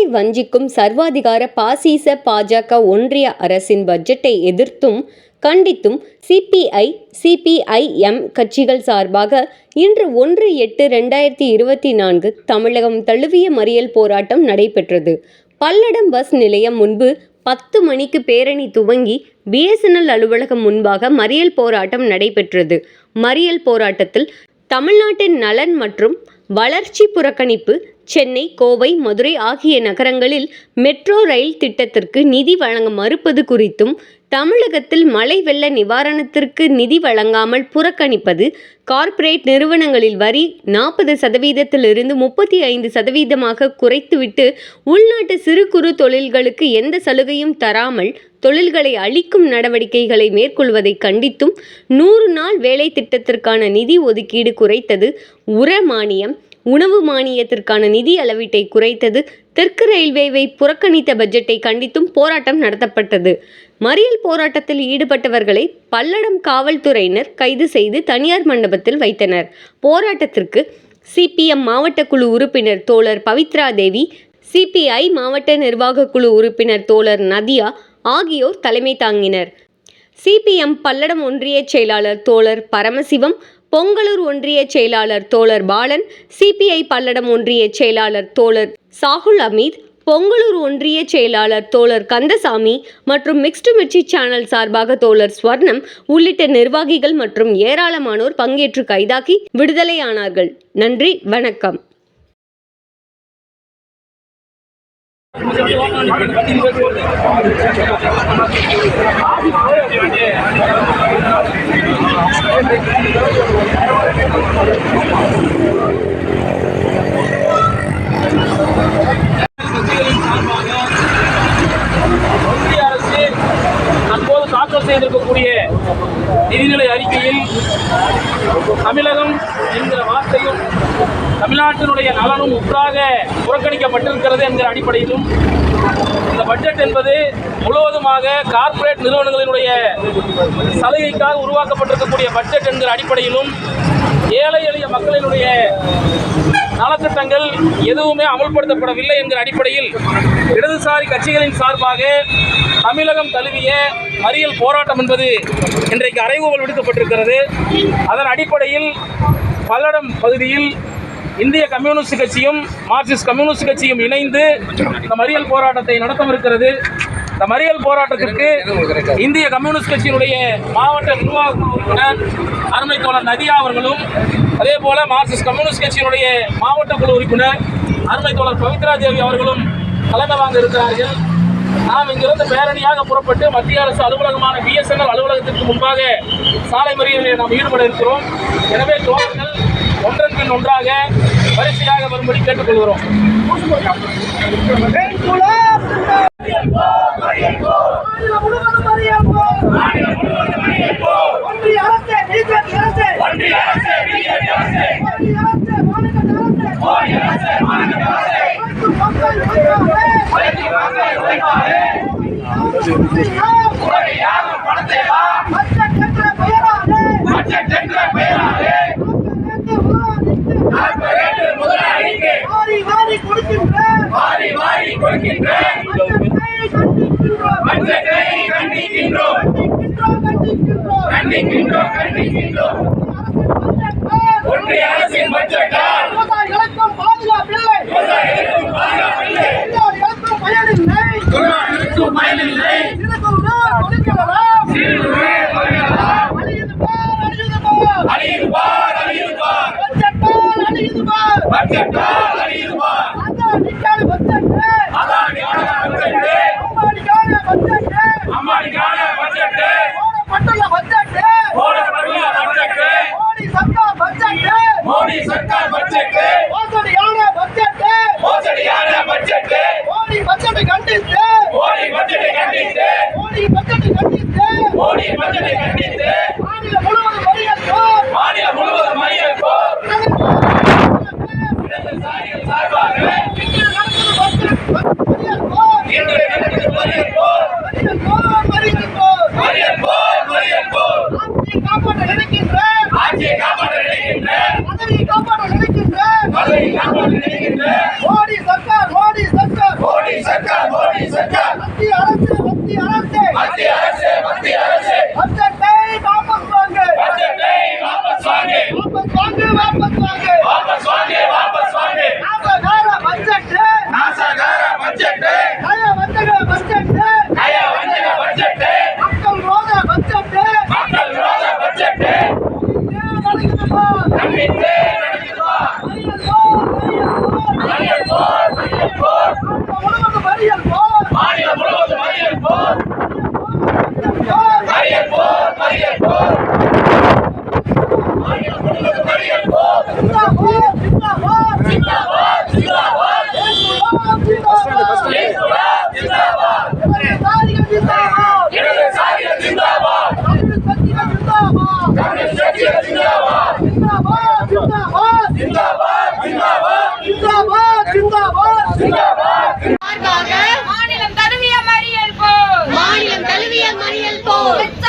மக்களை வஞ்சிக்கும் சர்வாதிகார பாசிச பாஜக ஒன்றிய அரசின் பட்ஜெட்டை எதிர்த்தும் கண்டித்தும் சிபிஐ சிபிஐஎம் கட்சிகள் சார்பாக இன்று ஒன்று எட்டு ரெண்டாயிரத்தி இருபத்தி நான்கு தமிழகம் தழுவிய மறியல் போராட்டம் நடைபெற்றது. பல்லடம் பஸ் நிலையம் முன்பு பத்து மணிக்கு பேரணி துவங்கி பிஎஸ்என்எல் அலுவலகம் முன்பாக மறியல் போராட்டம் நடைபெற்றது. மறியல் போராட்டத்தில் தமிழ்நாட்டின் நலன் மற்றும் வளர்ச்சி புறக்கணிப்பு சென்னை கோவை மதுரை ஆகிய நகரங்களில் மெட்ரோ ரயில் திட்டத்திற்கு நிதி வழங்க மறுப்பது குறித்தும் தமிழகத்தில் மழை வெள்ள நிவாரணத்திற்கு நிதி வழங்காமல் புறக்கணிப்பது கார்ப்பரேட் நிறுவனங்களில் வரி நாற்பது சதவீதத்திலிருந்து முப்பத்தி ஐந்து சதவீதமாக குறைத்துவிட்டு உள்நாட்டு சிறு குறு தொழில்களுக்கு எந்த சலுகையும் தராமல் தொழில்களை அழிக்கும் நடவடிக்கைகளை மேற்கொள்வதை கண்டித்தும் நூறு நாள் வேலை திட்டத்திற்கான நிதி ஒதுக்கீடு குறைத்தது உர மானியம் உணவு மானியத்திற்கான நிதி அளவீட்டை குறைத்தது. தெற்கு ரயில்வேவை புறக்கணித்த பட்ஜெட்டை கண்டித்தும் போராட்டம் நடத்தப்பட்டது. மறியல் போராட்டத்தில் ஈடுபட்டவர்களை பல்லடம் காவல்துறையினர் கைது செய்து தனியார் மண்டபத்தில் வைத்தனர். போராட்டத்திற்கு சிபிஎம் மாவட்ட குழு உறுப்பினர் தோழர் பவித்ரா தேவி சிபிஐ மாவட்ட நிர்வாக குழு உறுப்பினர் தோழர் நதியா ஆகியோர் தலைமை தாங்கினர். சிபிஎம் பல்லடம் ஒன்றிய செயலாளர் தோழர் பரமசிவம் பொங்கலூர் ஒன்றிய செயலாளர் தோழர் பாலன் சிபிஐ பல்லடம் ஒன்றிய செயலாளர் தோழர் சாகுல் அமீத் பொங்கலூர் ஒன்றிய செயலாளர் தோழர் கந்தசாமி மற்றும் மிக்ஸ்டு மிர்ச்சி சேனல் சார்பாக தோழர் ஸ்வர்ணம் உள்ளிட்ட நிர்வாகிகள் மற்றும் ஏராளமானோர் பங்கேற்று கைதாகி விடுதலையானார்கள் நன்றி வணக்கம் ஒன்றிய அரசு தற்போது தாக்கல் செய்திருக்கக்கூடிய நிதிநிலை அறிக்கையில் தமிழகம் என்கிற வார்த்தையும் தமிழ்நாட்டினுடைய நலனும் உற்றாக புறக்கணிக்கப்பட்டிருக்கிறது என்கிற அடிப்படையிலும் இந்த பட்ஜெட் என்பது முழுவதுமாக கார்ப்பரேட் நிறுவனங்களினுடைய சலுகைக்காக உருவாக்கப்பட்டிருக்கக்கூடிய பட்ஜெட் என்கிற அடிப்படையிலும் ஏழை எளிய மக்களினுடைய நலத்திட்டங்கள் எதுவுமே அமல்படுத்தப்படவில்லை என்கிற அடிப்படையில் இடதுசாரி கட்சிகளின் சார்பாக தமிழகம் தழுவிய மறியல் போராட்டம் என்பது இன்றைக்கு அறைகூவல் விடுக்கப்பட்டிருக்கிறது. அதன் அடிப்படையில் பல்லடம் பகுதியில் இந்திய கம்யூனிஸ்ட் கட்சியும் மார்க்சிஸ்ட் கம்யூனிஸ்ட் கட்சியும் இணைந்து இந்த மறியல் போராட்டத்தை நடத்தவிருக்கிறது. இந்த மறியல் போராட்டத்திற்கு இந்திய கம்யூனிஸ்ட் கட்சியினுடைய மாவட்ட நிர்வாக உறுப்பினர் அருமை தோழர் நதியா அவர்களும் அதே போல மார்க்சிஸ்ட் கம்யூனிஸ்ட் கட்சியினுடைய மாவட்ட குழு உறுப்பினர் அருமை தோழர் பவித்ரா தேவி அவர்களும் தலைமை வாங்க இருக்கிறார்கள். நாம் இங்கிருந்து பேரணியாக புறப்பட்டு மத்திய அரசு அலுவலகமான பிஎஸ்என்எல் அலுவலகத்திற்கு முன்பாக சாலை மறியலில் நாம் ஈடுபட இருக்கிறோம். எனவே தோழர்கள் ஒன்றன் பின் ஒன்றாக வரிசையாக வரும்படி கேட்டுக்கொள்கிறோம். பணத்தை அரசே பிஜேபி அரசே ஒன்றிய அரசே பிஜேபி அரசே ஒன்றிய அரசே மாநில அரசே மாநில அரசே மக்கள் உழைப்பாளே உழைப்பாளே பணத்தை வா பட்ஜெட் என்ற பெயராலே பட்ஜெட் என்ற பெயராலே முதலாளிக்கு வாரி வாரி கொடுக்கின்ற வாரி வாரி கொடுக்கின்ற பட்ஜெட்டை கண்டிக்கின்றோம். கண்டிக்கின்றோம். கண்டிக்கின்றோம் ஒன்றிய அரசின் பட்ஜெட்டால் விவசாயிகளுக்கும் பாதுகாப்பில்லை. விவசாயிகளுக்கும் பாதுகாப்பில்லை. தொழிலாளர்களுக்கும் பயனில்லை. தொழிலாளர்களுக்கும் பயனில்லை. சிறுகுறு கொடுக்கலாம் சிறுகுறு கொடுக்கலாம் அழியுது பார் அழியுது பார் அழியுது பார் அழியுது பார் பட்ஜெட்டால் அழியுது பார் பட்ஜெட்டால் அழியுது பார் கண்டித்து. மோடி பட்ஜெட்டை கண்டித்து. மோடி சர்க்கார் மோடி சர்க்கார். மோடி சர்க்கார் மோடி சர்க்கார். மத்திய அரசு மத்திய அரசு. மத்திய அரசு மத்திய அரசு. மாநிலம் தழுவிய மறியல் போர்